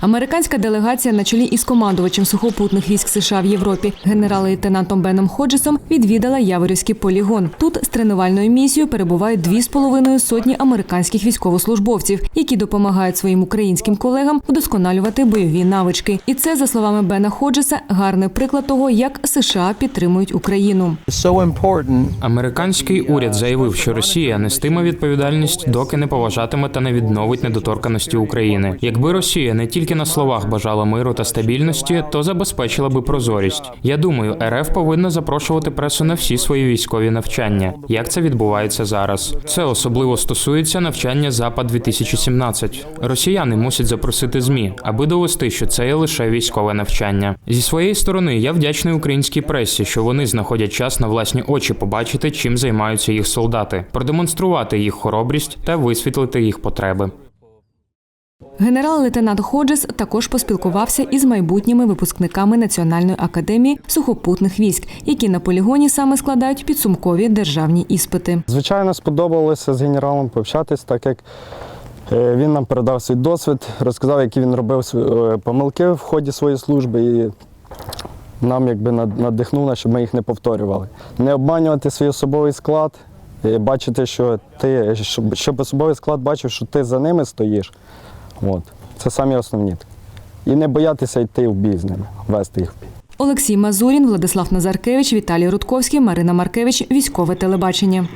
Американська делегація на чолі із командувачем сухопутних військ США в Європі генерал-лейтенантом Беном Ходжесом відвідала Яворівський полігон. Тут з тренувальною місією перебувають дві з половиною сотні американських військовослужбовців, які допомагають своїм українським колегам вдосконалювати бойові навички. І це, за словами Бена Ходжеса, гарний приклад того, як США підтримують Україну. so Американський уряд заявив, що Росія нестиме відповідальність, доки не поважатиме та не відновить недоторканості України. Якби Росія не тільки на словах бажала миру та стабільності, то забезпечила би прозорість. Я думаю, РФ повинна запрошувати пресу на всі свої військові навчання. Як це відбувається зараз? Це особливо стосується навчання Запад 2017 Росіяни мусять запросити змі, аби довести, що це є лише військове навчання. Зі своєї сторони, я вдячний українській пресі, що вони знаходять час на власні очі побачити, чим займаються їх солдати, продемонструвати їх хоробрість та висвітлити їх потреби. Генерал-лейтенант Ходжес також поспілкувався із майбутніми випускниками Національної академії сухопутних військ, які на полігоні саме складають підсумкові державні іспити. Звичайно, сподобалося з генералом пообщатись, так як е, він нам передав свій досвід, розказав, які він робив е, помилки в ході своєї служби і нам якби над- надихнув нас, щоб ми їх не повторювали. Не обманювати свій особовий склад, е, бачити, що ти, щоб, щоб особовий склад бачив, що ти за ними стоїш. От. Це самі основні. І не боятися йти в бій з ними, вести їх в бій. Олексій Мазурін, Владислав Назаркевич, Віталій Рудковський, Марина Маркевич. Військове телебачення.